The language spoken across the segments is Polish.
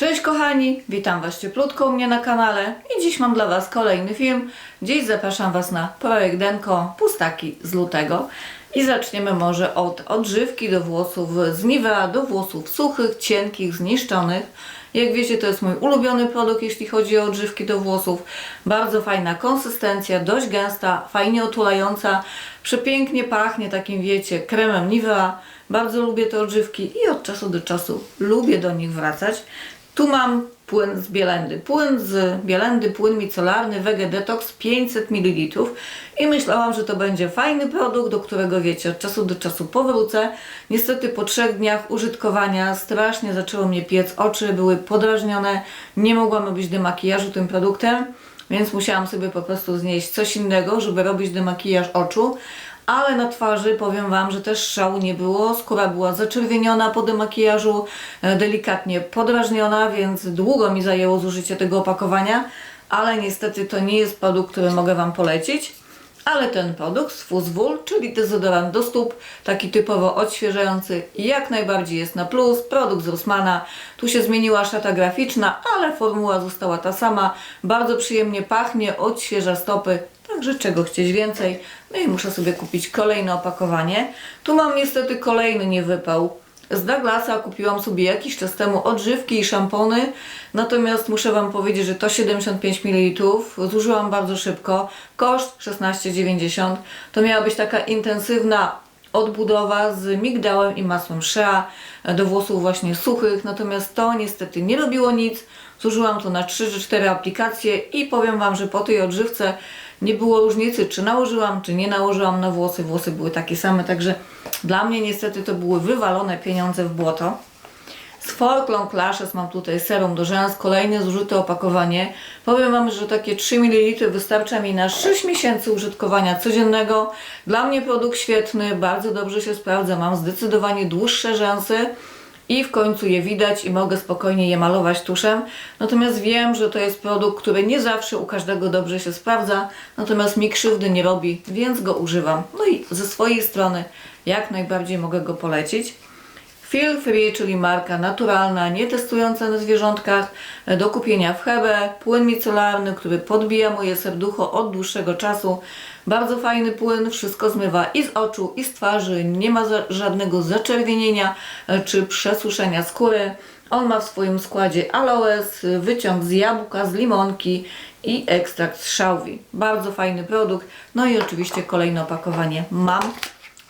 Cześć kochani, witam Was cieplutko u mnie na kanale i dziś mam dla Was kolejny film. Dziś zapraszam Was na projekt Denko Pustaki z lutego i zaczniemy może od odżywki do włosów z Nivea do włosów suchych, cienkich, zniszczonych. Jak wiecie to jest mój ulubiony produkt jeśli chodzi o odżywki do włosów. Bardzo fajna konsystencja, dość gęsta, fajnie otulająca, przepięknie pachnie takim wiecie kremem Nivea. Bardzo lubię te odżywki i od czasu do czasu lubię do nich wracać. Tu mam płyn z Bielendy. Płyn z Bielendy, płyn micelarny Wege Detox 500 ml i myślałam, że to będzie fajny produkt, do którego wiecie, od czasu do czasu powrócę. Niestety po trzech dniach użytkowania strasznie zaczęło mnie piec, oczy były podrażnione, nie mogłam robić demakijażu tym produktem, więc musiałam sobie po prostu znieść coś innego, żeby robić demakijaż oczu ale na twarzy powiem Wam, że też szału nie było. Skóra była zaczerwieniona po demakijażu, e, delikatnie podrażniona, więc długo mi zajęło zużycie tego opakowania, ale niestety to nie jest produkt, który mogę Wam polecić. Ale ten produkt z Fuzzwool, czyli dezodorant do stóp, taki typowo odświeżający, jak najbardziej jest na plus. Produkt z Rossmana. Tu się zmieniła szata graficzna, ale formuła została ta sama. Bardzo przyjemnie pachnie, odświeża stopy. Także czego chcieć więcej. No i muszę sobie kupić kolejne opakowanie. Tu mam niestety kolejny niewypał. Z Douglasa kupiłam sobie jakiś czas temu odżywki i szampony, natomiast muszę Wam powiedzieć, że to 75 ml zużyłam bardzo szybko. Koszt 16,90. To miała być taka intensywna odbudowa z migdałem i masłem shea do włosów właśnie suchych, natomiast to niestety nie robiło nic. Zużyłam to na 3-4 aplikacje i powiem Wam, że po tej odżywce nie było różnicy, czy nałożyłam, czy nie nałożyłam na włosy. Włosy były takie same, także dla mnie niestety to były wywalone pieniądze w błoto. Z Folk Long Lashes mam tutaj serum do rzęs, kolejne zużyte opakowanie. Powiem Wam, że takie 3 ml wystarcza mi na 6 miesięcy użytkowania codziennego. Dla mnie produkt świetny, bardzo dobrze się sprawdza, mam zdecydowanie dłuższe rzęsy i w końcu je widać i mogę spokojnie je malować tuszem. Natomiast wiem, że to jest produkt, który nie zawsze u każdego dobrze się sprawdza, natomiast mi krzywdy nie robi, więc go używam. No i ze swojej strony jak najbardziej mogę go polecić. Feel Free, czyli marka naturalna, nie testująca na zwierzątkach, do kupienia w Hebe, płyn micelarny, który podbija moje serducho od dłuższego czasu. Bardzo fajny płyn, wszystko zmywa i z oczu, i z twarzy, nie ma żadnego zaczerwienienia e, czy przesuszenia skóry. On ma w swoim składzie aloes, wyciąg z jabłka, z limonki i ekstrakt z szałwi. Bardzo fajny produkt. No i oczywiście kolejne opakowanie mam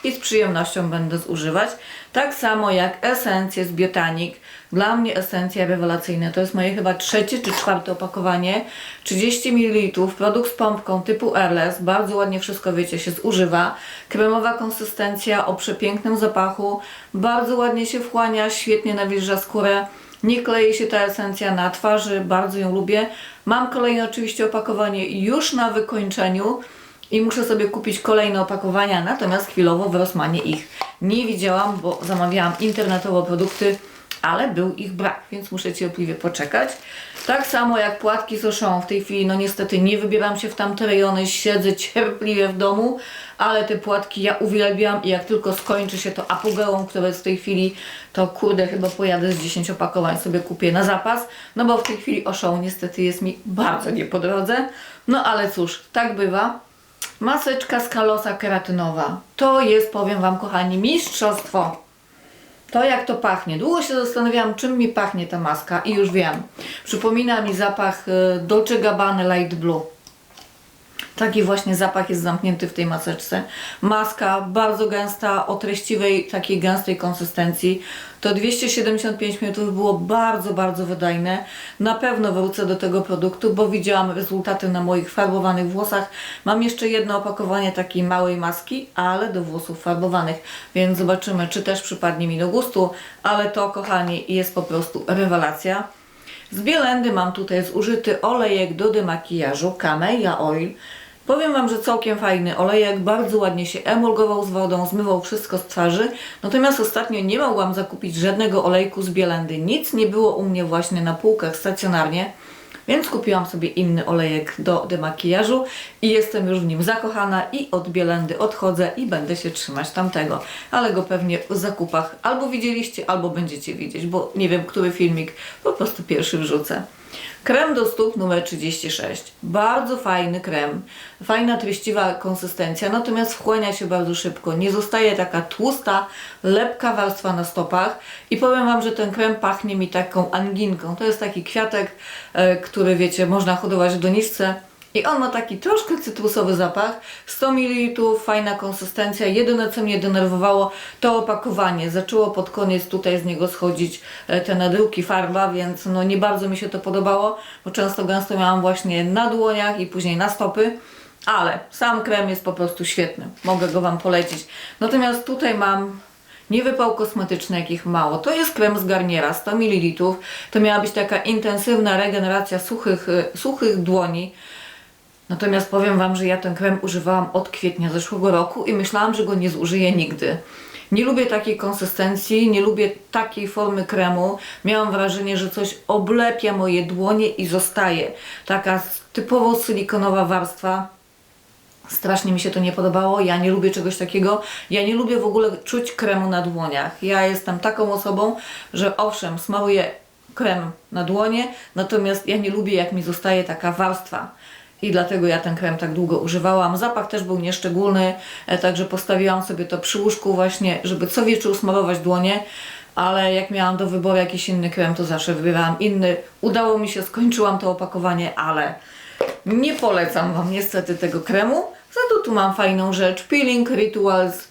i z przyjemnością będę zużywać. Tak samo jak esencje z Biotanik. Dla mnie esencja rewelacyjna. To jest moje chyba trzecie czy czwarte opakowanie. 30 ml, produkt z pompką typu Airless. Bardzo ładnie wszystko, wiecie, się zużywa. Kremowa konsystencja o przepięknym zapachu. Bardzo ładnie się wchłania, świetnie nawilża skórę. Nie klei się ta esencja na twarzy, bardzo ją lubię. Mam kolejne oczywiście opakowanie już na wykończeniu i muszę sobie kupić kolejne opakowania, natomiast chwilowo w Rossmanie ich nie widziałam, bo zamawiałam internetowo produkty, ale był ich brak, więc muszę cierpliwie poczekać. Tak samo jak płatki z Auchan w tej chwili, no niestety nie wybieram się w tamte rejony, siedzę cierpliwie w domu, ale te płatki ja uwielbiam i jak tylko skończy się to apogeum, które jest w tej chwili, to kurde chyba pojadę z 10 opakowań sobie kupię na zapas, no bo w tej chwili Auchan niestety jest mi bardzo nie po drodze. No ale cóż, tak bywa. Maseczka z kalosa keratynowa. To jest, powiem Wam, kochani, mistrzostwo. To jak to pachnie. Długo się zastanawiałam, czym mi pachnie ta maska i już wiem. Przypomina mi zapach y, Dolce Gabbana Light Blue. Taki właśnie zapach jest zamknięty w tej maseczce. Maska bardzo gęsta, o treściwej, takiej gęstej konsystencji. To 275 ml było bardzo, bardzo wydajne. Na pewno wrócę do tego produktu, bo widziałam rezultaty na moich farbowanych włosach. Mam jeszcze jedno opakowanie takiej małej maski, ale do włosów farbowanych, więc zobaczymy, czy też przypadnie mi do gustu. Ale to, kochani, jest po prostu rewelacja. Z Bielendy mam tutaj zużyty olejek do demakijażu Camellia Oil. Powiem Wam, że całkiem fajny olejek, bardzo ładnie się emulgował z wodą, zmywał wszystko z twarzy. Natomiast ostatnio nie mogłam zakupić żadnego olejku z Bielendy. Nic nie było u mnie właśnie na półkach stacjonarnie. Więc kupiłam sobie inny olejek do demakijażu i jestem już w nim zakochana i od Bielendy odchodzę i będę się trzymać tamtego. Ale go pewnie w zakupach albo widzieliście, albo będziecie widzieć, bo nie wiem, który filmik po prostu pierwszy wrzucę. Krem do stóp numer 36. Bardzo fajny krem. Fajna, treściwa konsystencja, natomiast wchłania się bardzo szybko. Nie zostaje taka tłusta, lepka warstwa na stopach. I powiem Wam, że ten krem pachnie mi taką anginką. To jest taki kwiatek, e, który wiecie, można hodować w doniczce. I on ma taki troszkę cytrusowy zapach, 100 ml, fajna konsystencja. Jedyne co mnie denerwowało to opakowanie. Zaczęło pod koniec tutaj z niego schodzić e, te nadruki farba, więc no nie bardzo mi się to podobało, bo często gęsto miałam właśnie na dłoniach i później na stopy. Ale sam krem jest po prostu świetny. Mogę go Wam polecić. Natomiast tutaj mam Niewypał kosmetyczny, jakich mało. To jest krem z Garniera, 100 ml. To miała być taka intensywna regeneracja suchych, e, suchych dłoni. Natomiast powiem Wam, że ja ten krem używałam od kwietnia zeszłego roku i myślałam, że go nie zużyję nigdy. Nie lubię takiej konsystencji, nie lubię takiej formy kremu. Miałam wrażenie, że coś oblepia moje dłonie i zostaje. Taka typowo silikonowa warstwa. Strasznie mi się to nie podobało. Ja nie lubię czegoś takiego. Ja nie lubię w ogóle czuć kremu na dłoniach. Ja jestem taką osobą, że owszem, smaruję krem na dłonie, natomiast ja nie lubię, jak mi zostaje taka warstwa. I dlatego ja ten krem tak długo używałam. Zapach też był nieszczególny, e, także postawiłam sobie to przy łóżku właśnie, żeby co wieczór smarować dłonie. Ale jak miałam do wyboru jakiś inny krem, to zawsze wybierałam inny. Udało mi się, skończyłam to opakowanie, ale nie polecam Wam niestety tego kremu. Za to tu mam fajną rzecz. Peeling Rituals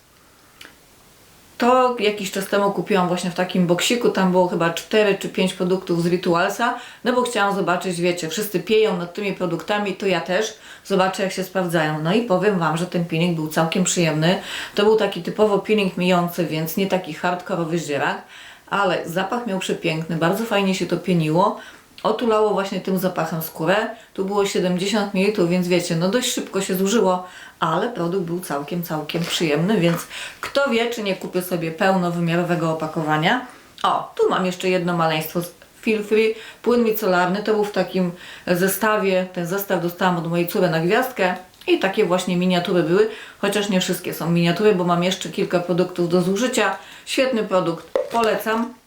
to jakiś czas temu kupiłam właśnie w takim boksiku, tam było chyba 4 czy 5 produktów z Ritualsa, no bo chciałam zobaczyć, wiecie, wszyscy pieją nad tymi produktami, to ja też zobaczę jak się sprawdzają. No i powiem Wam, że ten peeling był całkiem przyjemny. To był taki typowo peeling myjący, więc nie taki hardkorowy zdzierak, ale zapach miał przepiękny, bardzo fajnie się to pieniło. Otulało właśnie tym zapachem skórę. Tu było 70 ml, więc wiecie, no dość szybko się zużyło, ale produkt był całkiem, całkiem przyjemny, więc kto wie, czy nie kupię sobie pełnowymiarowego opakowania. O, tu mam jeszcze jedno maleństwo Feel Free, płyn micelarny, to był w takim zestawie, ten zestaw dostałam od mojej córy na gwiazdkę i takie właśnie miniatury były, chociaż nie wszystkie są miniatury, bo mam jeszcze kilka produktów do zużycia. Świetny produkt, polecam.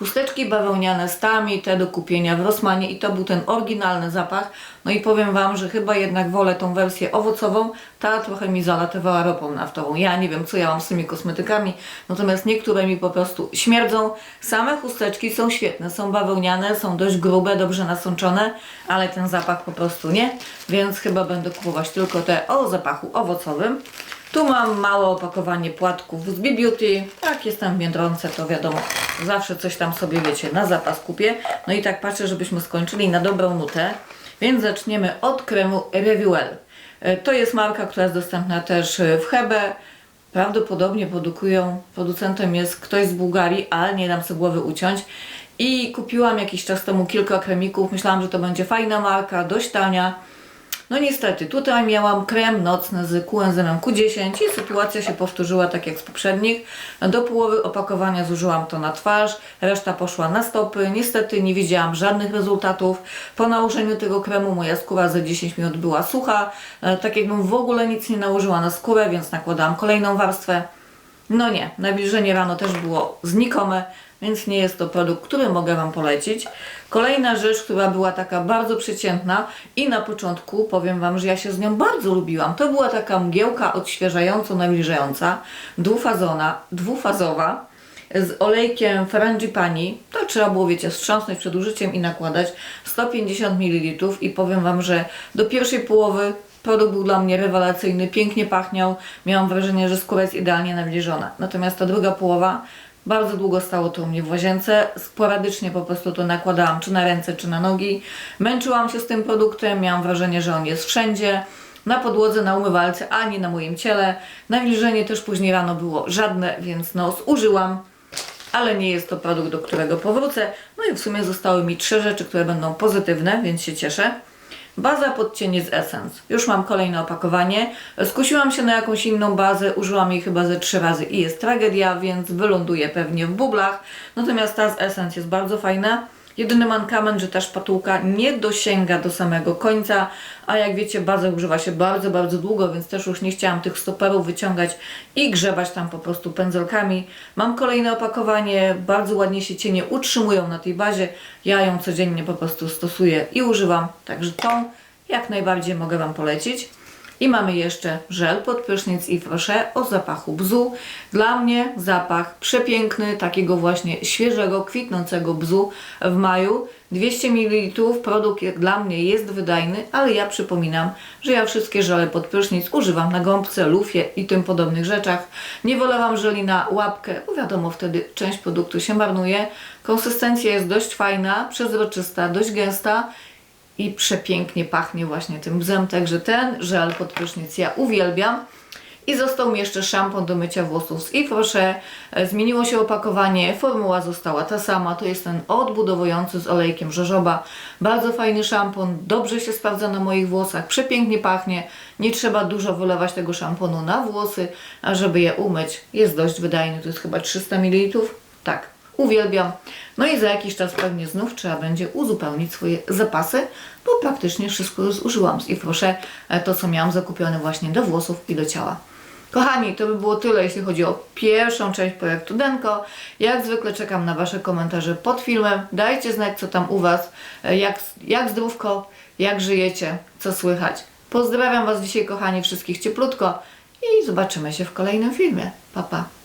Chusteczki bawełniane z tami, te do kupienia w Rossmanie i to był ten oryginalny zapach. No i powiem Wam, że chyba jednak wolę tą wersję owocową. Ta trochę mi zalatywała ropą naftową. Ja nie wiem, co ja mam z tymi kosmetykami, natomiast niektóre mi po prostu śmierdzą. Same chusteczki są świetne, są bawełniane, są dość grube, dobrze nasączone, ale ten zapach po prostu nie, więc chyba będę kupować tylko te o zapachu owocowym. Tu mam małe opakowanie płatków z B-Beauty. Jak jestem w Biedronce, to wiadomo, zawsze coś tam sobie, wiecie, na zapas kupię. No i tak patrzę, żebyśmy skończyli na dobrą nutę. Więc zaczniemy od kremu Revuel. E, To jest marka, która jest dostępna też e, w Hebe. Prawdopodobnie produkują, producentem jest ktoś z Bułgarii, ale nie dam sobie głowy uciąć. I kupiłam jakiś czas temu kilka kremików. Myślałam, że to będzie fajna marka, dość tania. No niestety, tutaj miałam krem nocny z coenzymem Q10 i sytuacja się powtórzyła tak jak z poprzednich. Do połowy opakowania zużyłam to na twarz, reszta poszła na stopy. Niestety nie widziałam żadnych rezultatów. Po nałożeniu tego kremu moja skóra za 10 minut była sucha, e, tak jakbym w ogóle nic nie nałożyła na skórę, więc nakładałam kolejną warstwę. No nie, nawilżenie rano też było znikome, więc nie jest to produkt, który mogę Wam polecić. Kolejna rzecz, która była taka bardzo przeciętna i na początku powiem Wam, że ja się z nią bardzo lubiłam. To była taka mgiełka odświeżająco nawilżająca, dwufazona, dwufazowa z olejkiem Frangipani. To trzeba było, wiecie, strząsnąć przed użyciem i nakładać 150 ml i powiem Wam, że do pierwszej połowy produkt był dla mnie rewelacyjny, pięknie pachniał, miałam wrażenie, że skóra jest idealnie nawilżona. Natomiast ta druga połowa bardzo długo stało to u mnie w łazience, sporadycznie po prostu to nakładałam, czy na ręce, czy na nogi. Męczyłam się z tym produktem, miałam wrażenie, że on jest wszędzie na podłodze, na umywalce, a nie na moim ciele. Nawilżenie też później rano było żadne, więc no zużyłam, ale nie jest to produkt, do którego powrócę. No i w sumie zostały mi trzy rzeczy, które będą pozytywne, więc się cieszę. Baza pod cienie z Essence. Już mam kolejne opakowanie. Skusiłam się na jakąś inną bazę, użyłam jej chyba ze trzy razy i jest tragedia, więc wyląduje pewnie w bublach. Natomiast ta z Essence jest bardzo fajna. Jedyny mankament, że ta szpatułka nie dosięga do samego końca, a jak wiecie, baza używa się bardzo, bardzo długo, więc też już nie chciałam tych stoperów wyciągać i grzebać tam po prostu pędzelkami. Mam kolejne opakowanie, bardzo ładnie się cienie utrzymują na tej bazie. Ja ją codziennie po prostu stosuję i używam, także tą jak najbardziej mogę Wam polecić. I mamy jeszcze żel pod prysznic i frosze o zapachu bzu. Dla mnie zapach przepiękny, takiego właśnie świeżego, kwitnącego bzu w maju. 200 ml, produkt jak dla mnie jest wydajny, ale ja przypominam, że ja wszystkie żele pod prysznic używam na gąbce, lufie i tym podobnych rzeczach. Nie wolałam żeli na łapkę, bo wiadomo, wtedy część produktu się marnuje. Konsystencja jest dość fajna, przezroczysta, dość gęsta i przepięknie pachnie właśnie tym bzem, także ten żel pod prysznic ja uwielbiam. I został mi jeszcze szampon do mycia włosów z Ifrosze. E, Zmieniło się opakowanie, formuła została ta sama. To jest ten odbudowujący z olejkiem żożoba. Bardzo fajny szampon, dobrze się sprawdza na moich włosach, przepięknie pachnie. Nie trzeba dużo wylewać tego szamponu na włosy, a żeby je umyć jest dość wydajny. To jest chyba 300 ml. Tak, uwielbiam. No i za jakiś czas pewnie znów trzeba będzie uzupełnić swoje zapasy, bo praktycznie wszystko już zużyłam z Ifrosze, e, to co miałam zakupione właśnie do włosów i do ciała. Kochani, to by było tyle, jeśli chodzi o pierwszą część projektu Denko. Jak zwykle czekam na Wasze komentarze pod filmem. Dajcie znać, co tam u Was, e, jak, jak zdrówko, jak żyjecie, co słychać. Pozdrawiam Was dzisiaj, kochani, wszystkich cieplutko i zobaczymy się w kolejnym filmie. Pa, pa.